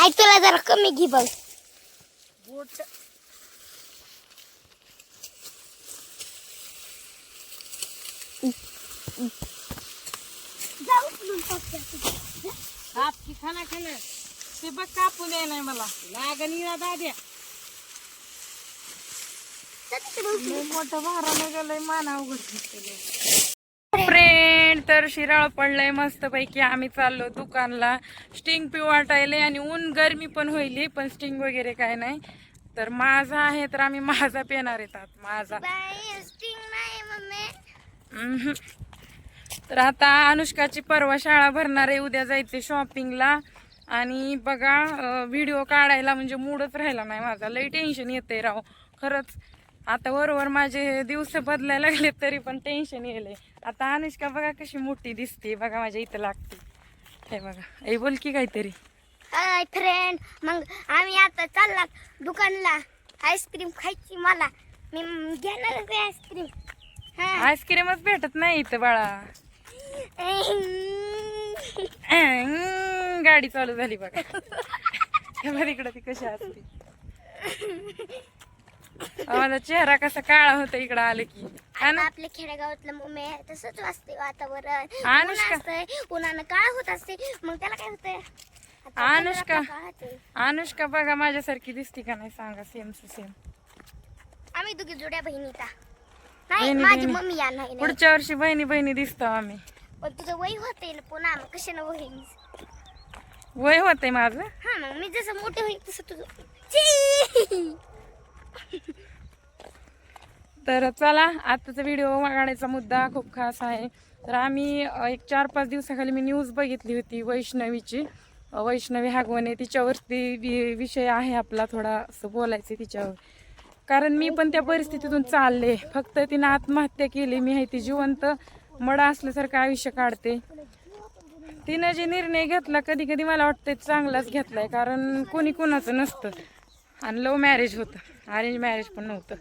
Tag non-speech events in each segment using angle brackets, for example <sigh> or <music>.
आई तुला जरा कमी घे बघ. बोट. काप की खाना खाना. ते बघ कापू नये नाही मला लागण इरा दाद्या. मोठं गेलंय माना फ्रेंड तर शिराळ पडलंय मस्त पैकी आम्ही चाललो दुकानला. स्टिंग पिऊ वाटायले आणि ऊन गरमी पण होईली पण स्टिंग वगैरे काय नाही. तर माझा आहे तर आम्ही माझा पिणार येतात माझा. तर आता अनुष्काची परवा शाळा भरणार आहे उद्या जायचे शॉपिंगला आणि बघा व्हिडिओ काढायला म्हणजे मूडच राहिला नाही माझा. लई टेन्शन येते राव. खरंच. आता बरोबर माझे दिवस बदलायला लागले तरी पण टेन्शन येले आता अनुष्का बघा कशी मोठी दिसते बघा माझ्या इथं लागते. हे बघा. ए बोल की काहीतरी. हाय फ्रेंड मग आम्ही आता चालला दुकानला. आईस्क्रीम खायची मला. मी घेणारच आहे आईस्क्रीम हा. आईस्क्रीमच भेटत नाही इथं बाळा. अं, गाडी चालू झाली बघा. हे बघ इकडं ती कशी असते. <laughs> माझा चेहरा कसा काळा होता इकडं आलं की आता ना आपल्या खेडेगावातलं मम्मी तसंच वाचते वातावरण अनुष्का. ऊन असतंय उन्हानं काळ होत असते मग त्याला काय होतंय आता अनुष्का. आपल्याला काळ होतंय. अनुष्का बघा माझ्यासारखी दिसते का नाही सांगा सेम टू सेम आम्ही दोघी जुड्या बहिणीता नाही बहिणी- माझी बहिणी. मम्मी या नाही नाही. पुढच्या वर्षी बहिणी बहिणी दिसतो आम्ही पण तुझं वय होते पुन्हा मग कशानं होईल वय होते माझं हा मग मी जसं मोठे होईल तसं तुझं छी! तर चला आत्ताचा व्हिडिओ काढायचा मुद्दा खूप खास आहे. तर आम्ही एक चार पाच दिवसाखाली मी न्यूज बघितली होती वैष्णवीची. वैष्णवी हागवणे तिच्यावरती वि- विषय आहे आपला थोडा असं बोलायचं तिच्यावर. कारण मी पण त्या परिस्थितीतून चालले. फक्त तिनं आत्महत्या केली. मी आहे ती जिवंत मडा असल्यासारखं आयुष्य काढते. तिनं जे निर्णय घेतला कधी कधी मला वाटतं चांगलाच घेतलाय. कारण कोणी कोणाचं नसतं. आणि लव्ह मॅरेज होतं. अरेंज मॅरेज पण नव्हतं.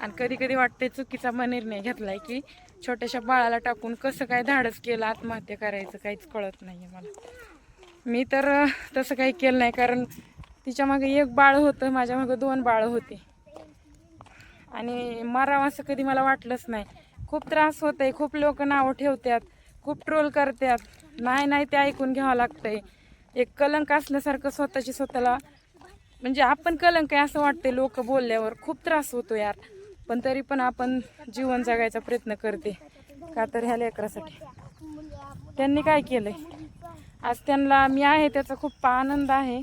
आणि कधी कधी वाटते चुकीचा मग निर्णय घेतलाय की छोट्याशा बाळाला टाकून कसं काय धाडस केलं आत्महत्या करायचं काहीच कळत नाही मला. मी तर तसं काही केलं नाही कारण तिच्यामागे एक बाळ होतं माझ्या मागे दोन बाळ होते. आणि मारावं असं कधी मला वाटलंच नाही. खूप त्रास होत आहे खूप लोक नावं ठेवतात खूप ट्रोल करतात नाही नाही ते ऐकून घ्यावं लागतंय. एक कलंक असल्यासारखं स्वतःची स्वतःला म्हणजे आपण कलंक आहे असं वाटते लोक बोलल्यावर खूप त्रास होतो यार. पण तरी पण आपण जीवन जगायचा प्रयत्न करते का तर ह्या लेकरासाठी. त्यांनी काय केलंय? आज त्यांना मी आहे त्याचा खूप आनंद आहे.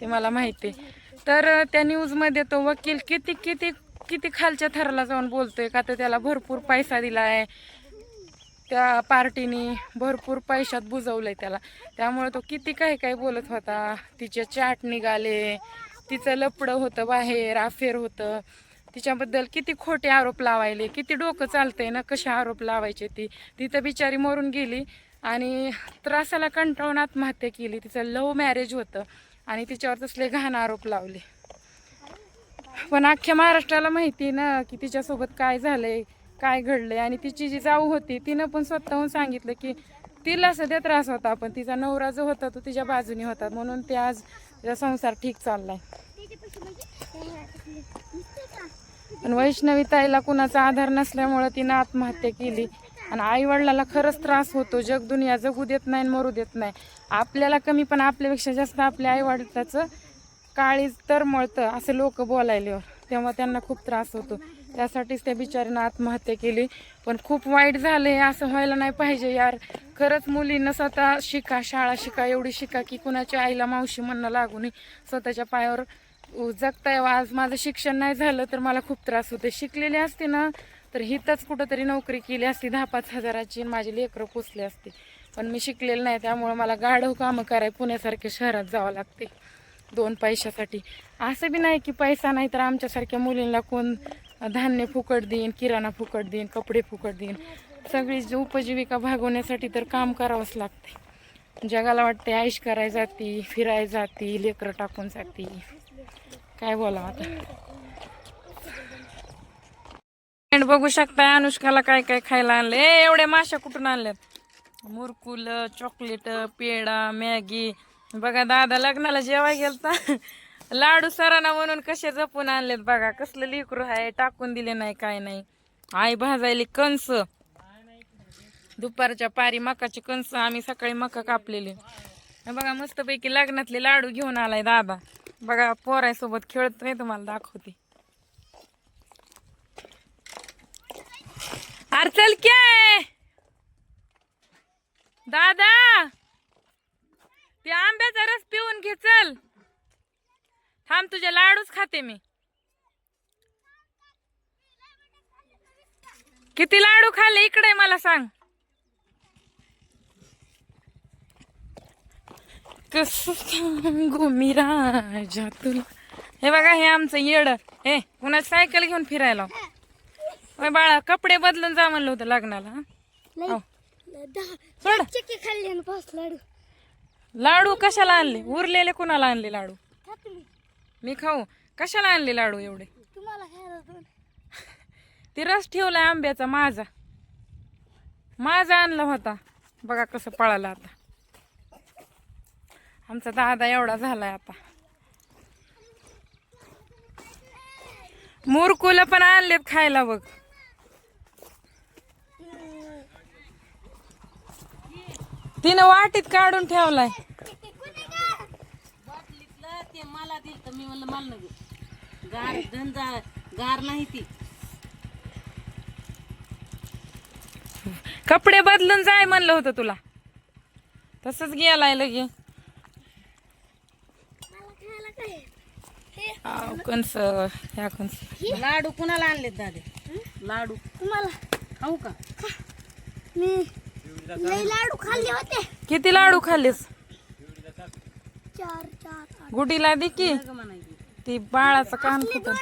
ते मला माहिती आहे. तर त्या न्यूजमध्ये तो वकील किती किती किती खालच्या थराला जाऊन बोलतोय का तर त्याला भरपूर पैसा दिला आहे त्या पार्टीने भरपूर पैशात बुजवलंय त्याला. त्यामुळे तो किती काही काही बोलत होता. तिचे चाट निघाले तिचं लपडं होतं बाहेर अफेअर होतं. तिच्याबद्दल किती खोटे आरोप लावायले किती डोकं चालतंय ना कसे आरोप लावायचे ती. ती तर बिचारी मरून गेली आणि त्रासाला कंटाळून आत्महत्या केली. तिचं लव्ह मॅरेज होतं आणि तिच्यावर तसले घाण आरोप लावले. पण अख्ख्या महाराष्ट्राला माहिती ना की तिच्यासोबत काय झालंय. काय घडलंय आणि तिची जी जाऊ होती तिनं पण स्वतःहून सांगितलं की तिला सध्या त्रास होता पण तिचा नवरा जो होता तो तिच्या बाजूने होता. म्हणून ते आज तिचा संसार ठीक चाललाय. पण वैष्णवी ताईला कुणाचा आधार नसल्यामुळं तिनं आत्महत्या केली. आणि आई वडिलाला खरंच त्रास होतो. जग दुनिया जगू देत नाही आणि मरू देत नाही. आपल्याला कमी पण आपल्यापेक्षा जास्त आपल्या आई वडिलाचं काळीज तर मळतं असं लोक बोलायल्यावर. तेव्हा त्यांना खूप त्रास होतो. त्यासाठीच त्या बिचारीनं आत्महत्या केली. पण खूप वाईट झालंय असं व्हायला नाही पाहिजे यार. खरंच मुलींना स्वतः शिका शाळा शिका एवढी शिका की कुणाच्या आईला मावशी म्हणणं लागू नये. स्वतःच्या पायावर जगता यावं आज माझं शिक्षण नाही झालं तर मला खूप त्रास होते शिकलेली असते ना तर हिथंच कुठंतरी नोकरी केली असती दहा पाच हजाराची माझी लेकरं पोचली असते. पण मी शिकलेलं नाही त्यामुळं मला गाढव कामं कराय पुण्यासारख्या शहरात जावं लागते. दोन पैशासाठी. असं बी नाही की पैसा नाही तर आमच्यासारख्या मुलींना कोण धान्य फुकट देईन किराणा फुकट देईन कपडे फुकट देईन. सगळी जी उपजीविका भागवण्यासाठी तर काम करावंच लागते जगाला वाटते आयुष कराय जाती फिराय जाती लेकरं टाकून जाती. काय बोलावं आता? फ्रेंड बघू शकताय अनुष्काला काय काय खायला आणले एवढे एवढ्या माश्या कुठून आणल्यात? मुरकुल चॉकलेट पेडा मॅगी. बघा दादा लग्नाला जेवाय गेलता. लाडू सरांना म्हणून कसे जपून आणलेत बघा. कसलं लिकरू आहे टाकून दिले नाही काय नाही. आई भाजायली कंस. दुपारच्या पारी मकाची कंस आम्ही सकाळी मका कापलेली. बघा मस्तपैकी लग्नातले लाडू घेऊन आलाय दादा. बघा पोरायसोबत नाही तुम्हाला दाखवते. अरे चल काय दादा ते आंब्याचा रस पिऊन घे चल. थांब तुझे लाडूच खाते मी. किती लाडू खाल्ले इकडे मला सांग. कस सांगू मी राजा तुला? हे बघा हे आमचं येड. हे पुन्हा सायकल घेऊन फिरायला? बाळा कपडे बदलून जा म्हणलं होतं लग्नाला सोड. लाडू. लाडू कशाला आणले? उरलेले कुणाला आणले लाडू? मी खाऊ? कशाला आणले लाडू एवढे? तुम्हाला खायला दोन. <laughs> ती रस ठेवलाय आंब्याचा माझा. माझा आणला होता. बघा कसं पळाला आता. आमचा दादा एवढा झालाय आता. मुरकुल पण आणलेत खायला बघ. तिनं वाटीत काढून ठेवलाय बाटलीतलं ते मला दिल तर मी म्हणलं मला नको गार धंदा गार नाही ती. कपडे बदलून जाय म्हणलं होतं तुला. तसंच गेलाय लगे मला खायला काय? हे. आव, कंस ह्या कंस लाडू कुणाला आणलेत दादे? लाडू. तुम्हाला? खाऊ का? मी लई लाडू खाल्ले होते. किती लाडू खाल्लेस? चार चार आठ. गुडीला दे की. म्हणायची ती बाळाचं कान मी फुटन.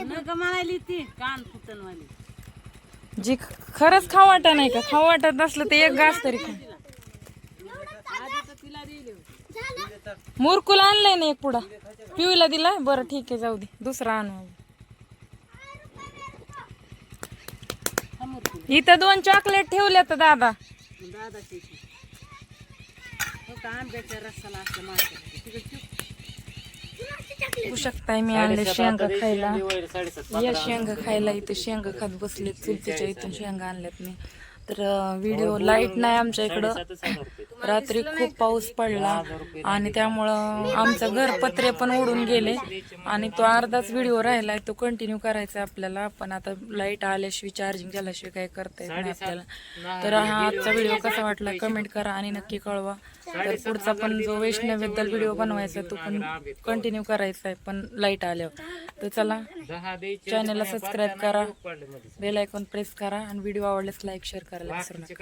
नग म्हणायली ती कान जी खरंच खाऊ वाटा नाही का? खाऊ वाटत असलं ते एक घास तरी खा. तिला दिले झालं. मुरकुल आणलंय ना एक पुडा. पिऊला दिला? बरं ठीक आहे जाऊ दे. दुसरा आणू इथं दोन चॉकलेट ठेवले तर दादा. दादाची हो का आंब्याच्या रसाला असलं मारत तिकडे चुप बघू शकताय मी आणले शेंगा खायला. या शेंगा खायला इथं शेंगा खात बसले चुलतीच्या इथून शेंगा आणल्यात मी. तर व्हिडिओ लाइट नाही आमच्या इकडं. रात्री खूप पाऊस पडला आणि त्यामुळं आमचं घर पत्रे पण उडून गेले आणि तो अर्धाच व्हिडिओ राहिलाय तो कंटिन्यू करायचा आहे आपल्याला. पण आता लाइट आल्याशिवाय चार्जिंग झाल्याशिवाय काही करता येत नाही आपल्याला. तर हा आजचा व्हिडिओ कसा वाटला कमेंट करा आणि नक्की कळवा. तर पुढचा पण जो वैष्णवबद्दल व्हिडिओ बनवायचा तो पण कंटिन्यू करायचा आहे पण लाइट आल्यावर. तर चला चॅनलला सबस्क्राईब करा. बेल आयकॉन प्रेस करा आणि व्हिडिओ आवडल्यास लाईक शेअर करायला विसरू नका.